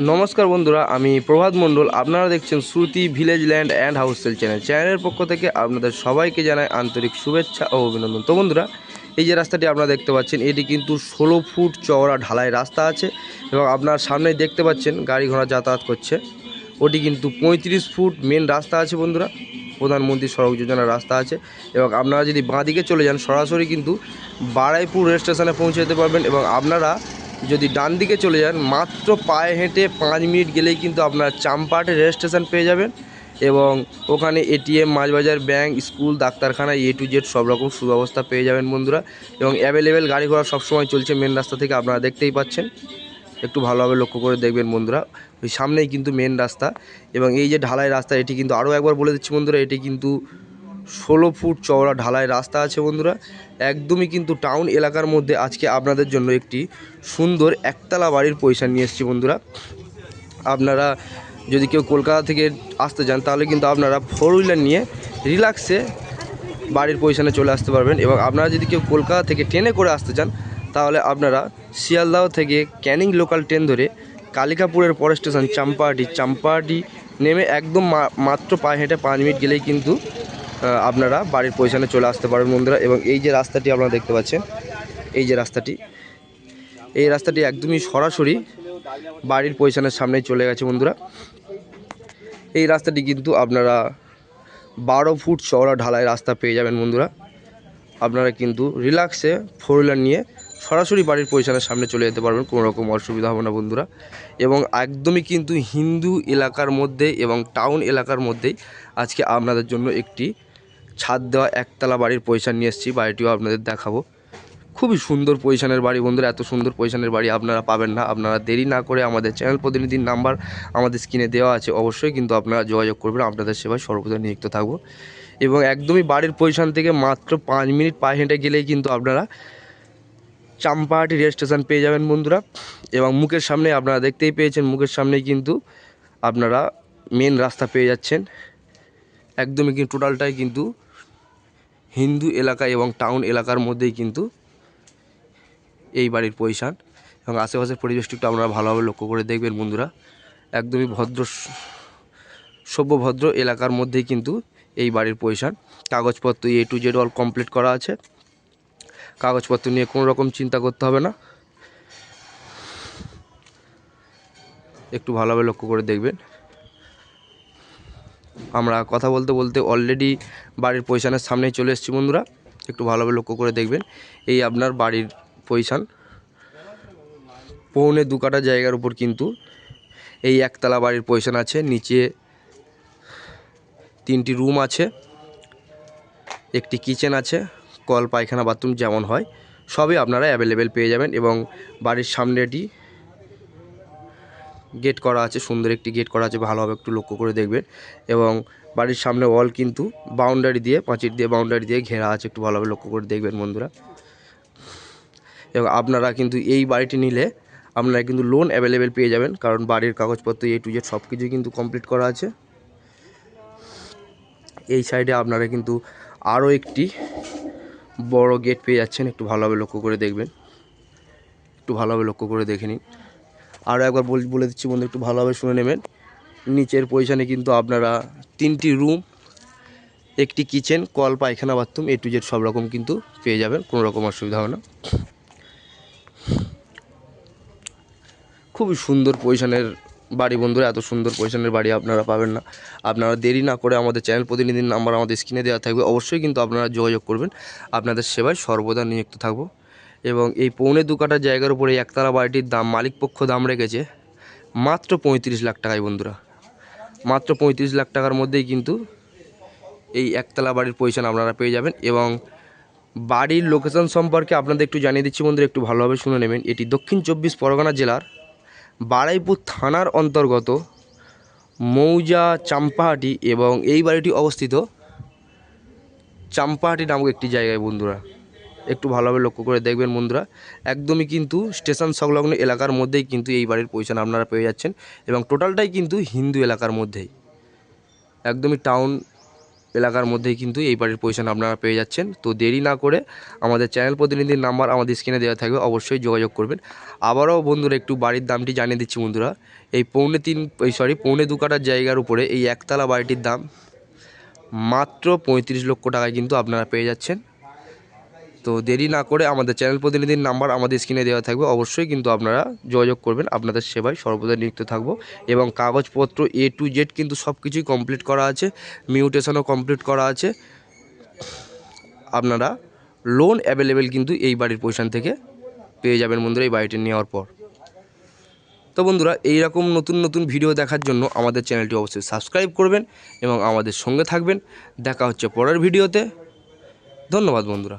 নমস্কার বন্ধুরা, আমি প্রভাত মণ্ডল। আপনারা দেখছেন Shruti village land and house channel. চ্যানেলের পক্ষ থেকে আপনাদের সবাইকে জানাই আন্তরিক শুভেচ্ছা ও অভিনন্দন। তো বন্ধুরা, এই যে রাস্তাটি আপনারা দেখতে পাচ্ছেন, এটি কিন্তু ষোলো ফুট চওড়া ঢালাই রাস্তা আছে এবং আপনার সামনেই দেখতে পাচ্ছেন গাড়ি ঘোড়া যাতায়াত করছে। ওটি কিন্তু পঁয়ত্রিশ ফুট মেন রাস্তা আছে বন্ধুরা, প্রধানমন্ত্রী সড়ক যোজনার রাস্তা আছে এবং আপনারা যদি বাঁ দিকে চলে যান, সরাসরি কিন্তু বারাইপুর রেল স্টেশনে পৌঁছে যেতে পারবেন এবং আপনারা যদি ডান দিকে চলে যান, মাত্র পায়ে হেঁটে পাঁচ মিনিট গেলেই কিন্তু আপনার চাম্পাটে রেল স্টেশন পেয়ে যাবেন এবং ওখানে এটিএম, মাছবাজার, ব্যাংক, স্কুল, ডাক্তারখানা এ টু জেড সব রকম সুব্যবস্থা পেয়ে যাবেন বন্ধুরা এবং অ্যাভেলেবেল গাড়ি ঘোড়া সবসময় চলছে মেন রাস্তা থেকে, আপনারা দেখতেই পাচ্ছেন। একটু ভালোভাবে লক্ষ্য করে দেখবেন বন্ধুরা, ওই সামনেই কিন্তু মেন রাস্তা এবং এই যে ঢালাই রাস্তা, এটি কিন্তু আরও একবার বলে দিচ্ছি বন্ধুরা, এটি কিন্তু ষোলো ফুট চওড়া ঢালাই রাস্তা আছে বন্ধুরা। একদমই কিন্তু টাউন এলাকার মধ্যে আজকে আপনাদের জন্য একটি সুন্দর একতলা বাড়ির পয়সা নিয়ে এসেছি বন্ধুরা। আপনারা যদি কেউ কলকাতা থেকে আসতে চান তাহলে কিন্তু আপনারা ফোর হুইলার নিয়ে রিল্যাক্সে বাড়ির পজিশনে চলে আসতে পারবেন এবং আপনারা যদি কেউ কলকাতা থেকে ট্রেনে করে আসতে চান তাহলে আপনারা শিয়ালদাহ থেকে ক্যানিং লোকাল ট্রেন ধরে কালিকাপুরের পরের স্টেশন চাম্পাহাটি। চাম্পাহাটি নেমে একদম মাত্র পায়ে হেঁটে পাঁচ মিনিট গেলেই কিন্তু আপনারা বাড়ির পজিশনে চলে আসতে পারবেন বন্ধুরা। এবং এই যে রাস্তাটি আপনারা দেখতে পাচ্ছেন, এই যে রাস্তাটি, এই রাস্তাটি একদমই সরাসরি বাড়ির পজিশনের সামনেই চলে গেছে বন্ধুরা। এই রাস্তাটি কিন্তু আপনারা বারো ফুট চওড়া ঢালাই রাস্তা পেয়ে যাবেন বন্ধুরা। আপনারা কিন্তু রিল্যাক্সে ফোর হুইলার নিয়ে সরাসরি বাড়ির পজিশনের সামনে চলে যেতে পারবেন, কোনো রকম অসুবিধা হবে না বন্ধুরা। এবং একদমই কিন্তু হিন্দু এলাকার মধ্যে এবং টাউন এলাকার মধ্যেই আজকে আপনাদের জন্য একটি ছাদ দেওয়া একতলা বাড়ির পজিশন নিয়ে এসেছি, বাড়িটিও আপনাদের দেখাবো। খুবই সুন্দর পজিশনের বাড়ি বন্ধুরা, এত সুন্দর পজিশনের বাড়ি আপনারা পাবেন না। আপনারা দেরি না করে আমাদের চ্যানেল প্রতিনিধির নাম্বার আমাদের স্ক্রিনে দেওয়া আছে, অবশ্যই কিন্তু আপনারা যোগাযোগ করবেন, আপনাদের সেবায় সর্বদা নিযুক্ত থাকব। এবং একদমই বাড়ির পজিশন থেকে মাত্র পাঁচ মিনিট পায়ে হেঁটে গেলেই কিন্তু আপনারা চাম্পাহাটি রেল স্টেশন পেয়ে যাবেন বন্ধুরা। এবং মুখের সামনে আপনারা দেখতেই পেয়েছেন, মুখের সামনেই কিন্তু আপনারা মেন রাস্তা পেয়ে যাচ্ছেন। একদমই কিন্তু টোটালটাই কিন্তু হিন্দু এলাকা এবং টাউন এলাকার মধ্যেই কিন্তু এই বাড়ির পজিশান এবং আশেপাশের পরিবেশটি একটু আপনারা ভালোভাবে লক্ষ্য করে দেখবেন বন্ধুরা। একদমই ভদ্র স- সভ্য ভদ্র এলাকার মধ্যেই কিন্তু এই বাড়ির পজিশান। কাগজপত্র A to Z all complete করা আছে। কাগজপত্র নিয়ে কোনো রকম চিন্তা করতে হবে না। একটু ভালোভাবে লক্ষ্য করে দেখবেন। আমরা কথা বলতে বলতে অলরেডি বাড়ির পজিশানের সামনেই চলে এসেছি বন্ধুরা। একটু ভালোভাবে লক্ষ্য করে দেখবেন। এই আপনার বাড়ির পজিশান পৌনে দু কাটা জায়গার উপর কিন্তু এই একতলা বাড়ির পজিশান আছে। নিচে তিনটি রুম আছে। একটি কিচেন আছে। কল, পায়খানা বাথরুম যেমন হয়, সবই আপনারা অ্যাভেলেবেল পেয়ে যাবেন এবং বাড়ির সামনে এটি গেট করা আছে, সুন্দর একটি গেট করা আছে ভালোভাবে একটু লক্ষ্য করে দেখবেন। এবং বাড়ির সামনে ওয়াল কিন্তু বাউন্ডারি দিয়ে পাঁচির দিয়ে বাউন্ডারি দিয়ে ঘেরা আছে, একটু ভালোভাবে লক্ষ্য করে দেখবেন বন্ধুরা। এবং আপনারা কিন্তু এই বাড়িটি নিলে আপনারা কিন্তু লোন অ্যাভেলেবেল পেয়ে যাবেন, কারণ বাড়ির কাগজপত্র এ টু জেড সব কিছুই কিন্তু কমপ্লিট করা আছে। এই সাইডে আপনারা কিন্তু আরও একটি বড় গেট পেয়ে যাচ্ছেন, একটু ভালোভাবে লক্ষ্য করে দেখবেন। একটু ভালোভাবে লক্ষ্য করে দেখে নিন। আরও একবার বল বলে দিচ্ছি বন্ধু, একটু ভালোভাবে শুনে নেবেন। নিচের পজিশানে কিন্তু আপনারা তিনটি রুম একটি কিচেন কল, পায়খানা বাথরুম এ টু জেড সব রকম কিন্তু পেয়ে যাবেন, কোনো রকম অসুবিধা হবে না। খুবই সুন্দর পজিশানের বাড়ি বন্ধুরা, এত সুন্দর পজিশনের বাড়ি আপনারা পাবেন না। আপনারা দেরি না করে আমাদের চ্যানেল প্রতিনিধির নাম্বার আমাদের স্ক্রিনে দেওয়া থাকবে। অবশ্যই কিন্তু আপনারা যোগাযোগ করবেন। আপনাদের সেবায় সর্বদা নিযুক্ত থাকব। এবং এই পৌনে দু কাটা জায়গার উপরে একতলা বাড়িটির দাম মালিক পক্ষ দাম রেখেছে মাত্র পঁয়ত্রিশ লাখ টাকায় বন্ধুরা। মাত্র পঁয়ত্রিশ লাখ টাকার মধ্যেই কিন্তু এই একতলা বাড়ির পজিশন আপনারা পেয়ে যাবেন এবং বাড়ির লোকেশন সম্পর্কে আপনাদের একটু জানিয়ে দিচ্ছি বন্ধুরা, একটু ভালোভাবে শুনে নেবেন। এটি দক্ষিণ চব্বিশ পরগনা জেলার বারাইপুর থানার অন্তর্গত মৌজা চাম্পাহাটি এবং এই বাড়িটি অবস্থিত চাম্পাহাটি নামক একটি জায়গায় বন্ধুরা। একটু ভালোভাবে লক্ষ্য করে দেখবেন বন্ধুরা। একদমই কিন্তু স্টেশন সংলগ্ন এলাকার মধ্যেই কিন্তু এই বাড়ির পজিশন আপনারা পেয়ে যাচ্ছেন এবং টোটালটাই কিন্তু হিন্দু এলাকার মধ্যেই। একদমই টাউন এলাকার মধ্যেই কিন্তু এই বাড়ির পজিশন আপনারা পেয়ে যাচ্ছেন। তো দেরি না করে আমাদের চ্যানেল প্রতিনিধির নাম্বার আমাদের স্ক্রিনে দেওয়া থাকবে, অবশ্যই যোগাযোগ করবেন। আবারও বন্ধুরা একটু বাড়ির দামটি জানিয়ে দিচ্ছি বন্ধুরা। এই পৌনে তিন, এই সরি পৌনে দু কাটার জায়গার উপরে এই একতলা বাড়িটির দাম মাত্র পঁয়ত্রিশ লক্ষ টাকায় কিন্তু আপনারা পেয়ে যাচ্ছেন। তো দেরি না করে আমাদের চ্যানেল প্রতিনিধির নাম্বার আমাদের স্ক্রিনে দেওয়া থাকবে। অবশ্যই কিন্তু আপনারা যোগাযোগ করবেন, আপনাদের সেবায় সর্বদা নিযুক্ত থাকব এবং কাগজপত্র এ টু জেড কিন্তু সব কিছুই কমপ্লিট করা আছে মিউটেশনও কমপ্লিট করা আছে। আপনারা লোন অ্যাভেলেবেল কিন্তু এই বাড়ির পজিশন থেকে পেয়ে যাবেন বন্ধুরা এই বাড়িটি নেওয়ার পর। তো বন্ধুরা, এইরকম নতুন নতুন ভিডিও দেখার জন্য আমাদের চ্যানেলটি অবশ্যই সাবস্ক্রাইব করবেন এবং আমাদের সঙ্গে থাকবেন। দেখা হচ্ছে পরের ভিডিওতে ধন্যবাদ বন্ধুরা।